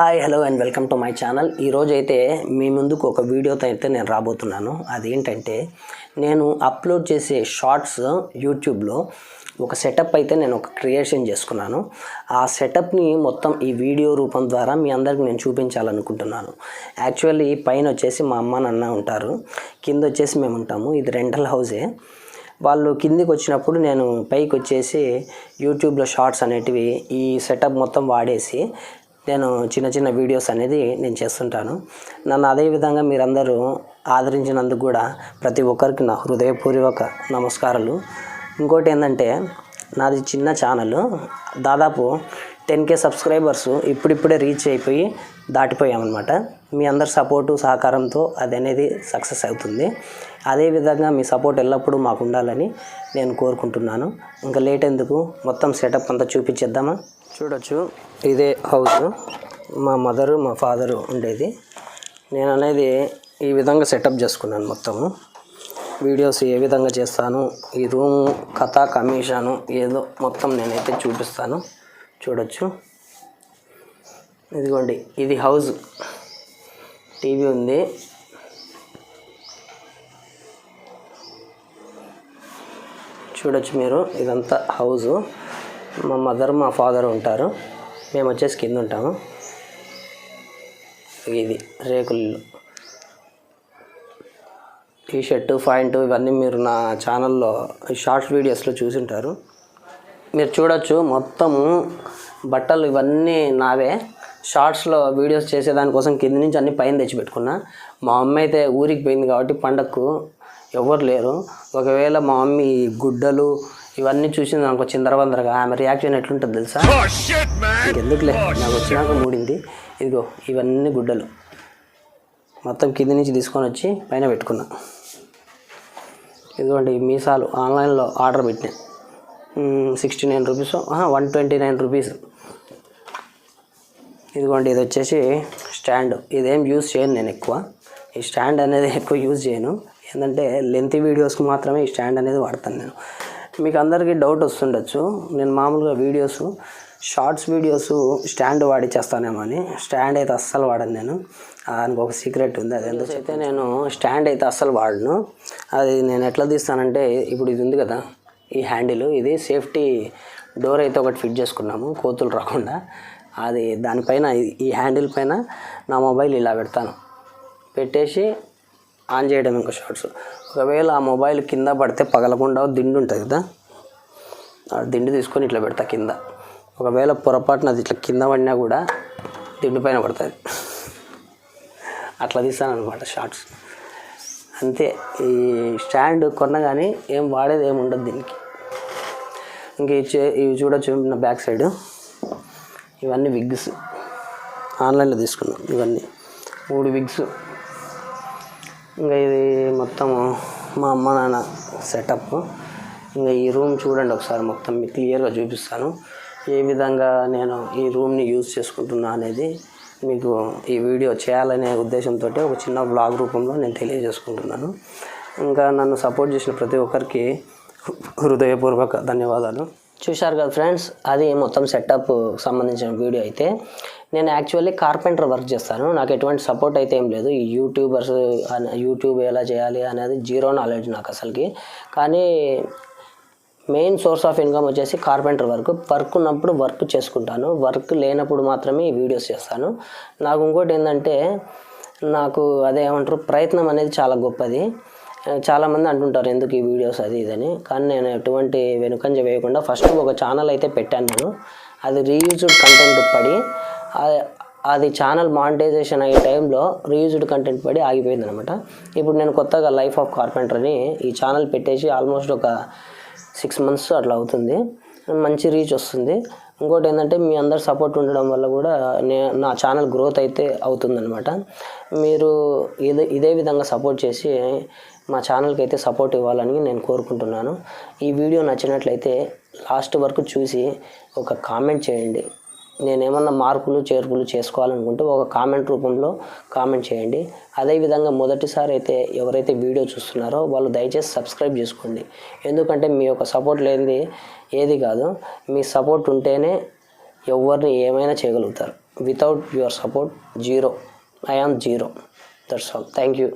Hi hello and welcome to my channel. ఈరోజు అయితే మీ ముందుకు ఒక వీడియోతో అయితే నేను రాబోతున్నాను. అదేంటంటే నేను అప్లోడ్ చేసే షార్ట్స్ యూట్యూబ్లో ఒక సెటప్ అయితే నేను ఒక క్రియేషన్ చేసుకున్నాను. ఆ సెటప్ని మొత్తం ఈ వీడియో రూపం ద్వారా మీ అందరికి నేను చూపించాలనుకుంటున్నాను. యాక్చువల్లీ పైన వచ్చేసి మా అమ్మ నాన్న ఉంటారు. కింద వచ్చేసి మేము ఉంటాము. ఇది రెంటల్ హౌసే. వాళ్ళు కిందికి వచ్చినప్పుడు నేను పైకి వచ్చేసి యూట్యూబ్లో షార్ట్స్ అనేటివి ఈ సెటప్ మొత్తం వాడేసి నేను చిన్న చిన్న వీడియోస్ అనేది నేను చేస్తుంటాను. నన్ను అదే విధంగా మీరందరూ ఆదరించినందుకు కూడా ప్రతి ఒక్కరికి నా హృదయపూర్వక నమస్కారాలు. ఇంకోటి ఏంటంటే నాది చిన్న ఛానల్. దాదాపు టెన్ కే సబ్స్క్రైబర్స్ ఇప్పుడిప్పుడే రీచ్ అయిపోయి దాటిపోయామన్నమాట. మీ అందరి సపోర్టు సహకారంతో అది అనేది సక్సెస్ అవుతుంది. అదేవిధంగా మీ సపోర్ట్ ఎల్లప్పుడూ మాకు ఉండాలని నేను కోరుకుంటున్నాను. ఇంకా లేట్ ఎందుకు? మొత్తం సెటప్ అంతా చూపించేద్దామా? చూడొచ్చు. ఇదే హౌస్ మా మదరు మా ఫాదరు ఉండేది. నేను అనేది ఈ విధంగా సెటప్ చేసుకున్నాను మొత్తము వీడియోస్ ఏ విధంగా చేస్తాను? ఈ రూమ్ కథ కమిషను ఏదో మొత్తం నేనైతే చూపిస్తాను. చూడొచ్చు. ఇదిగోండి. ఇది హౌస్ టీవీ ఉంది. చూడొచ్చు మీరు. ఇదంతా హౌజు మా మదర్ మా ఫాదర్ ఉంటారు. మేము వచ్చేసి కింద ఉంటాము. ఇది రేకులు. టీ షర్టు పాయింట్ ఇవన్నీ మీరు నా ఛానల్లో షార్ట్స్ వీడియోస్లో చూసింటారు. మీరు చూడొచ్చు మొత్తము బట్టలు ఇవన్నీ నావే. షార్ట్స్లో వీడియోస్ చేసేదానికోసం కింద నుంచి అన్ని పైన తెచ్చిపెట్టుకున్నా. మా అమ్మ అయితే ఊరికి పోయింది కాబట్టి పండగకు ఎవరు లేరు. ఒకవేళ మా మమ్మీ గుడ్డలు ఇవన్నీ చూసింది నాకు చిందరవందరగా ఆమె రియాక్షన్ ఎట్లుంటుంది తెలుసా? ఎందుకులే నాకు వచ్చినాక మూడింది. ఇదిగో ఇవన్నీ గుడ్డలు. మొత్తం కింది నుంచి తీసుకొని వచ్చి పైన పెట్టుకున్నా. ఇదిగోండి ఈ మీసాలు ఆన్లైన్లో ఆర్డర్ పెట్టినా. Sixty nine rupees one twenty nine rupees ఇదిగోండి ఇది వచ్చేసి స్టాండ్. ఇదేం యూజ్ చేయను నేను ఎక్కువ. ఈ స్టాండ్ అనేది ఎక్కువ యూజ్ చేయను. ఏంటంటే లెంత్ వీడియోస్కి మాత్రమే ఈ స్టాండ్ అనేది వాడతాను నేను. మీకు అందరికీ డౌట్ వస్తుండొచ్చు. నేను మామూలుగా వీడియోస్ షార్ట్స్ వీడియోస్ స్టాండ్ వాడి చేస్తానేమో అని. స్టాండ్ అయితే అస్సలు వాడను నేను. దానికి ఒక సీక్రెట్ ఉంది అది ఎందుకు అయితే నేను స్టాండ్ అయితే అస్సలు వాడను. అది నేను ఎట్లా తీస్తానంటే ఇప్పుడు ఇది ఉంది కదా ఈ హ్యాండిల్ ఇది సేఫ్టీ డోర్ అయితే ఒకటి ఫిట్ చేసుకున్నాము కోతులు రాకుండా. అది దానిపైన ఈ హ్యాండిల్ పైన నా మొబైల్ ఇలా పెడతాను. పెట్టేసి ఆన్ చేయడం ఇంకా షార్ట్స్. ఒకవేళ ఆ మొబైల్ కింద పడితే పగలకుండా దిండు ఉంటుంది కదా? ఆ దిండు తీసుకొని ఇట్లా పెడతా కింద. ఒకవేళ పొరపాటున అది ఇట్లా కింద పడినా కూడా దిండు పైన పడుతుంది. అట్లా తీస్తాను అనమాట షార్ట్స్. అంతే. ఈ స్టాండ్ కొన్నా కానీ ఏం వాడేది ఏమి ఉండదు దీనికి. ఇంక ఇవి ఇవి చూడొచ్చు నా బ్యాక్ సైడ్. ఇవన్నీ విగ్స్. ఆన్లైన్లో తీసుకున్నాం ఇవన్నీ. మూడు విగ్స్. ఇంకా ఇది మొత్తం మా అమ్మ నాన్న సెటప్ ఇంకా ఈ రూమ్ చూడండి ఒకసారి మొత్తం మీకు క్లియర్గా చూపిస్తాను. ఏ విధంగా నేను ఈ రూమ్ని యూజ్ చేసుకుంటున్నా అనేది మీకు ఈ వీడియో చేయాలనే ఉద్దేశంతో ఒక చిన్న బ్లాగ్ రూపంలో నేను తెలియజేసుకుంటున్నాను. ఇంకా నన్ను సపోర్ట్ చేసిన ప్రతి ఒక్కరికి హృదయపూర్వక ధన్యవాదాలు. చూశారు కదా ఫ్రెండ్స్ అది మొత్తం సెటప్ సంబంధించిన వీడియో అయితే. నేను యాక్చువల్లీ కార్పెంటర్ వర్క్ చేస్తాను. నాకు ఎటువంటి సపోర్ట్ అయితే ఏం లేదు. ఈ యూట్యూబర్స్ యూట్యూబ్ ఎలా చేయాలి అనేది జీరో నాలెడ్జ్ నాకు అసలుకి. కానీ మెయిన్ సోర్స్ ఆఫ్ ఇన్కమ్ వచ్చేసి కార్పెంటర్ వర్క్ వర్క్ ఉన్నప్పుడు వర్క్ చేసుకుంటాను. వర్క్ లేనప్పుడు మాత్రమే ఈ వీడియోస్ చేస్తాను. నాకు ఇంకోటి ఏంటంటే నాకు అదే ఏమంటారు ప్రయత్నం అనేది చాలా గొప్పది. చాలామంది అంటుంటారు ఎందుకు ఈ వీడియోస్ అది ఇదని? కానీ నేను ఎటువంటి వెనుకంజ వేయకుండా ఫస్ట్ ఒక ఛానల్ అయితే పెట్టాను నేను. అది రీయూజ్డ్ కంటెంట్ పడి అది ఛానల్ మానిటైజేషన్ అయ్యే టైంలో రీయూజ్డ్ కంటెంట్ పడి ఆగిపోయింది అనమాట ఇప్పుడు నేను కొత్తగా లైఫ్ ఆఫ్ కార్పెంటర్ అని ఈ ఛానల్ పెట్టేసి ఆల్మోస్ట్ ఒక సిక్స్ మంత్స్ అట్లా అవుతుంది. మంచి రీచ్ వస్తుంది. ఇంకోటి ఏంటంటే మీ అందరు సపోర్ట్ ఉండడం వల్ల కూడా నే నా ఛానల్ గ్రోత్ అయితే అవుతుందనమాట మీరు ఇదే ఇదే విధంగా సపోర్ట్ చేసి మా ఛానల్కి అయితే సపోర్ట్ ఇవ్వాలని నేను కోరుకుంటున్నాను. ఈ వీడియో నచ్చినట్లయితే లాస్ట్ వరకు చూసి ఒక కామెంట్ చేయండి. నేను ఏమన్నా మార్పులు చేర్పులు చేసుకోవాలనుకుంటే ఒక కామెంట్ రూపంలో కామెంట్ చేయండి. అదేవిధంగా మొదటిసారి అయితే ఎవరైతే వీడియో చూస్తున్నారో వాళ్ళు దయచేసి సబ్స్క్రైబ్ చేసుకోండి. ఎందుకంటే మీ యొక్క సపోర్ట్ లేనిది ఏది కాదు. మీ సపోర్ట్ ఉంటేనే ఎవరిని ఏమైనా చేయగలుగుతారు. Without your support zero I am zero that's all thank you